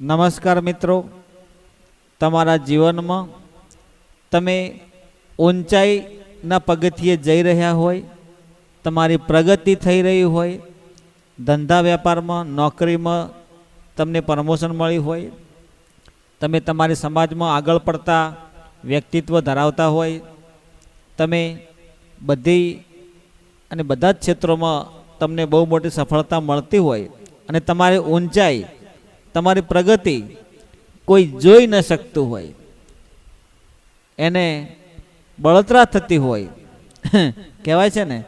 નમસ્કાર મિત્રો. તમારા જીવનમાં તમે ઊંચાઈના પગથિયે જઈ રહ્યા હોય, તમારી પ્રગતિ થઈ રહી હોય, ધંધા વેપારમાં નોકરીમાં તમને પ્રમોશન મળ્યું હોય, તમે તમારી સમાજમાં આગળ પડતા વ્યક્તિત્વ ધરાવતા હોય, તમે બધી અને બધા જ ક્ષેત્રોમાં તમને બહુ મોટી સફળતા મળતી હોય અને તમારી ઊંચાઈ તમારી પ્રગતિ કોઈ જોઈ ન શકતું હોય. એને બળતરા થતી હોય. કહેવાય છે ને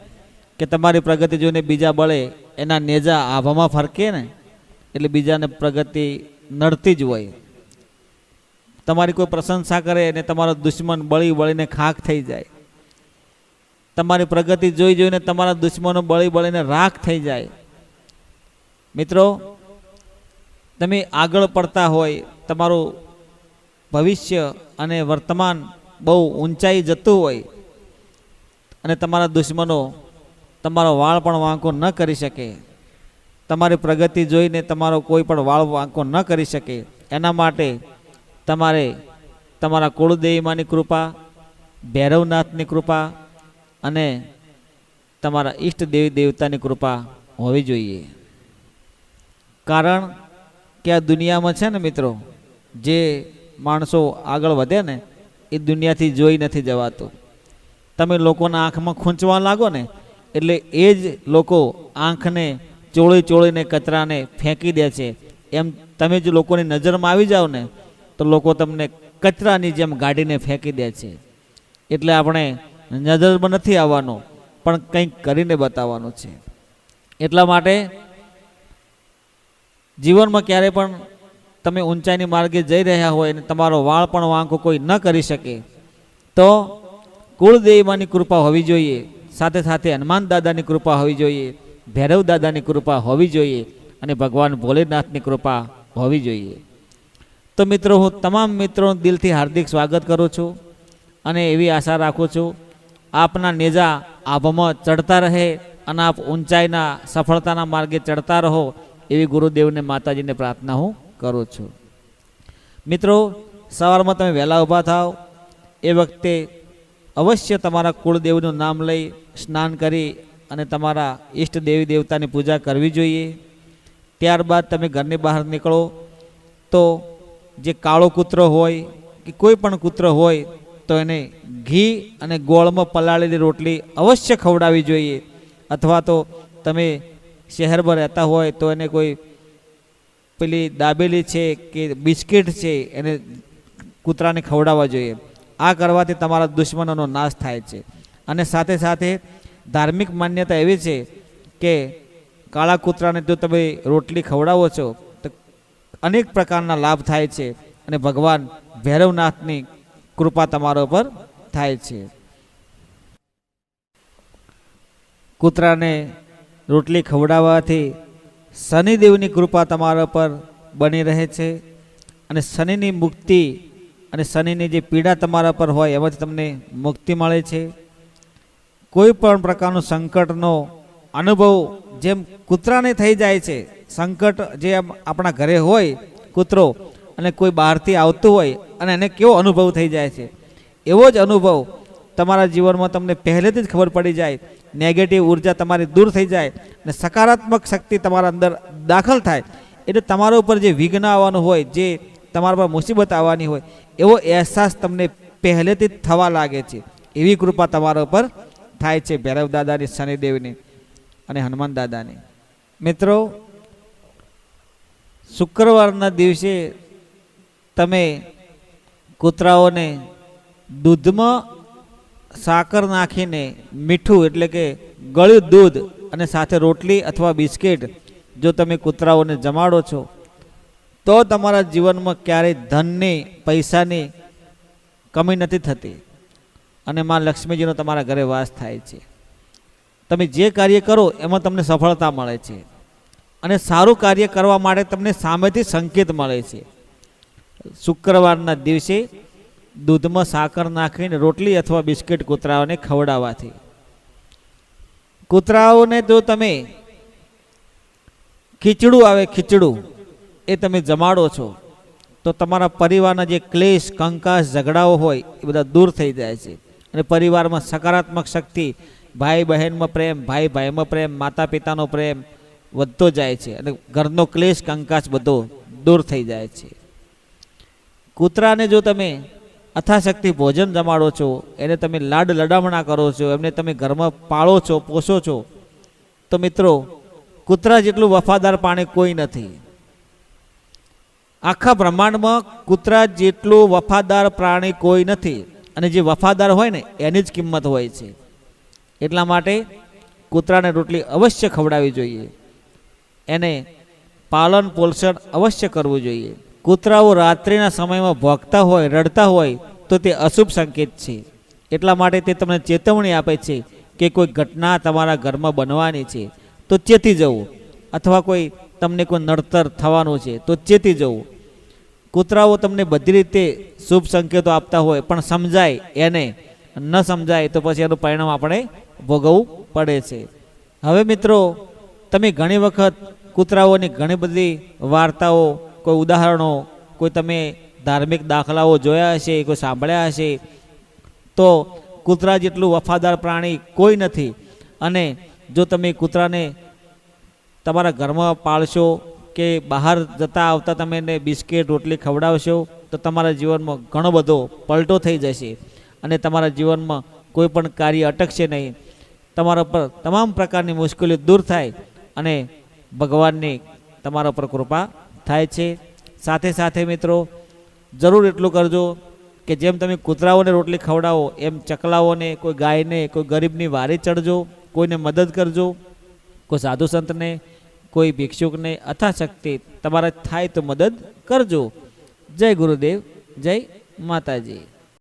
કે તમારી પ્રગતિ જોઈને બીજા બળે એના નેજા આભામાં ફરકે ને, એટલે બીજાને પ્રગતિ નડતી જ હોય. તમારી કોઈ પ્રશંસા કરે અને તમારો દુશ્મન બળી બળીને ખાખ થઈ જાય. તમારી પ્રગતિ જોઈ જોઈને તમારા દુશ્મનો બળી બળીને રાખ થઈ જાય. મિત્રો તમે આગળ પડતા હોય, તમારું ભવિષ્ય અને વર્તમાન બહુ ઊંચાઈ જતું હોય અને તમારા દુશ્મનો તમારો વાળ પણ વાંકો ન કરી શકે. તમારી પ્રગતિ જોઈને તમારો કોઈ પણ વાળ વાંકો ન કરી શકે. એના માટે તમારે તમારા કુળદેવીમાની કૃપા, ભૈરવનાથની કૃપા અને તમારા ઈષ્ટ દેવી દેવતાની કૃપા હોવી જોઈએ. કારણ કે આ દુનિયામાં છે ને મિત્રો, જે માણસો આગળ વધે ને, એ દુનિયાથી જોઈ નથી જવાતું. તમે લોકોના આંખમાં ખૂંચવા લાગો ને, એટલે એ જ લોકો આંખને ચોળી ચોળીને કચરાને ફેંકી દે છે. એમ તમે જો લોકોની નજરમાં આવી જાઓ ને, તો લોકો તમને કચરાની જેમ ગાડીને ફેંકી દે છે. એટલે આપણે નજરમાં નથી આવવાનું, પણ કંઈક કરીને બતાવવાનું છે. એટલા માટે જીવનમાં ક્યારે પણ તમે ઊંચાઈની માર્ગે જઈ રહ્યા હોય અને તમારો વાળ પણ વાંકો કોઈ ન કરી શકે, તો કુળદેવીમાંની કૃપા હોવી જોઈએ, સાથે સાથે હનુમાન દાદાની કૃપા હોવી જોઈએ, ભૈરવ દાદાની કૃપા હોવી જોઈએ અને ભગવાન ભોલેનાથની કૃપા હોવી જોઈએ. તો મિત્રો, હું તમામ મિત્રોનું દિલથી હાર્દિક સ્વાગત કરું છું અને એવી આશા રાખું છું, આપના નેજા આભમાં ચડતા રહે અને આપ ઊંચાઈના સફળતાના માર્ગે ચડતા રહો એવી ગુરુદેવને માતાજીને પ્રાર્થના હું કરું છું. મિત્રો, સવારમાં તમે વહેલા ઊભા થાવ. એ વખતે અવશ્ય તમારા કુળદેવનું નામ લઈ સ્નાન કરી અને તમારા ઈષ્ટ દેવી દેવતાની પૂજા કરવી જોઈએ. ત્યારબાદ તમે ઘરની બહાર નીકળો તો જે કાળો કૂતરો હોય કે કોઈ પણ કૂતરો હોય તો એને ઘી અને ગોળમાં પલાળેલી રોટલી અવશ્ય ખવડાવવી જોઈએ. અથવા તો તમે શહેરમાં રહેતા હોય તો એને કોઈ પેલી દાબેલી છે કે બિસ્કિટ છે એને કૂતરાને ખવડાવવા જોઈએ. આ કરવાથી તમારા દુશ્મનોનો નાશ થાય છે. અને સાથે સાથે ધાર્મિક માન્યતા એવી છે કે કાળા કૂતરાને જો તમે રોટલી ખવડાવો છો, તો અનેક પ્રકારના લાભ થાય છે અને ભગવાન ભૈરવનાથની કૃપા તમારા ઉપર થાય છે. કૂતરાને રોટલી ખવડાવવાથી શનિદેવની કૃપા તમારા પર બની રહે છે અને શનિની મુક્તિ અને શનિની જે પીડા તમારા પર હોય એમાંથી તમને મુક્તિ મળે છે. કોઈ પણ પ્રકારનું સંકટનો અનુભવ જેમ કૂતરાને થઈ જાય છે, સંકટ જે આપણા ઘરે હોય કૂતરો અને કોઈ બહારથી આવતું હોય અને એને કેવો અનુભવ થઈ જાય છે, એવો જ અનુભવ તમારા જીવનમાં તમને પહેલેથી જ ખબર પડી જાય નેગેટિવ ઊર્જા તમારી દૂર થઈ જાય અને સકારાત્મક શક્તિ તમારા અંદર દાખલ થાય. એટલે તમારા ઉપર જે વિઘ્ન આવવાનું હોય, જે તમારા પર મુસીબત આવવાની હોય, એવો અહેસાસ તમને પહેલેથી જ થવા લાગે છે. એવી કૃપા તમારા ઉપર થાય છે ભૈરવ દાદાની, શનિદેવની અને હનુમાન દાદાની. મિત્રો, શુક્રવારના દિવસે તમે કૂતરાઓને દૂધમાં સાકર નાખીને મીઠું એટલે કે ગળ્યું દૂધ અને સાથે રોટલી અથવા બિસ્કિટ, જો તમે કૂતરાઓને જમાડો છો, તો તમારા જીવનમાં ક્યારેય ધનની, પૈસાની કમી નથી થતી. અને માં લક્ષ્મીજીનો તમારા ઘરે વાસ થાય છે. તમે જે કાર્ય કરો, એમાં તમને સફળતા મળે છે. અને સારું કાર્ય કરવા માટે તમને સામેથી સંકેત મળે છે. શુક્રવારના દિવસે દૂધમાં સાકર નાખીને રોટલી અથવા બિસ્કિટ કૂતરાઓને ખવડાવવાથી. કૂતરાઓને જો તમે ખીચડું આવે, ખીચડું, એ તમે જમાડો છો, તો તમારા પરિવારના જે ક્લેશ, કંકાસ, ઝઘડાઓ હોય, એ બધા દૂર થઈ જાય છે. અને પરિવારમાં સકારાત્મક શક્તિ ભાઈ બહેનમાં પ્રેમ ભાઈ ભાઈમાં પ્રેમ માતા પિતાનો પ્રેમ વધતો જાય છે. અને ઘરનો ક્લેશ, કંકાસ બધો દૂર થઈ જાય છે. કૂતરાને જો તમે અથાશક્તિ ભોજન જમાડો છો, એને તમે લાડ લડામણા કરો છો, એમને તમે ઘરમાં પાળો છો, પોષો છો. તો મિત્રો, કૂતરા જેટલું વફાદાર પાણી કોઈ નથી. આખા બ્રહ્માંડમાં કૂતરા જેટલું વફાદાર પ્રાણી કોઈ નથી. અને જે વફાદાર હોય ને, એની જ કિંમત હોય છે. એટલા માટે કૂતરાને રોટલી અવશ્ય ખવડાવવી જોઈએ. એને પાલન પોષણ અવશ્ય કરવું જોઈએ. કૂતરાઓ રાત્રિના સમયમાં ભોગતા હોય, રડતા હોય, તો તે અશુભ સંકેત છે. એટલા માટે તે તમને ચેતવણી આપે છે કે કોઈ ઘટના તમારા ઘરમાં બનવાની છે, તો ચેતી જવું. અથવા કોઈ તમને કોઈ નડતર થવાનું છે, તો ચેતી જવું. કૂતરાઓ તમને બધી રીતે શુભ સંકેતો આપતા હોય, પણ સમજાય એને. ન સમજાય તો પછી એનું પરિણામ આપણે ભોગવવું પડે છે. હવે મિત્રો, તમે ઘણી વખત કૂતરાઓની ઘણી બધી વાર્તાઓ કોઈ ઉદાહરણો, કોઈ તમે ધાર્મિક દાખલાઓ જોયા હશે, કોઈ સાંભળ્યા હશે, તો કૂતરા જેટલું વફાદાર પ્રાણી કોઈ નથી. અને જો તમે કૂતરાને તમારા ઘરમાં પાળશો કે બહાર જતા આવતા તમે એને બિસ્કિટ, રોટલી ખવડાવશો, તો તમારા જીવનમાં ઘણો બધો પલટો થઈ જશે. અને તમારા જીવનમાં કોઈ પણ કાર્ય અટકશે નહીં. તમારા પર તમામ પ્રકારની મુશ્કેલીઓ દૂર થાય અને ભગવાનની તમારા પર કૃપા થાય છે. સાથે સાથે મિત્રો, જરૂર એટલું કરજો કે જેમ તમે કૂતરાઓને રોટલી ખવડાવો, એમ ચકલાઓને, કોઈ ગાયને, કોઈ ગરીબની વારી ચડજો, કોઈને મદદ કરજો. કોઈ સાધુ સંતને, કોઈ ભિક્ષુકને, અથાશક્તિ, તમારે થાય તો મદદ કરજો. જય ગુરુદેવ, જય માતાજી.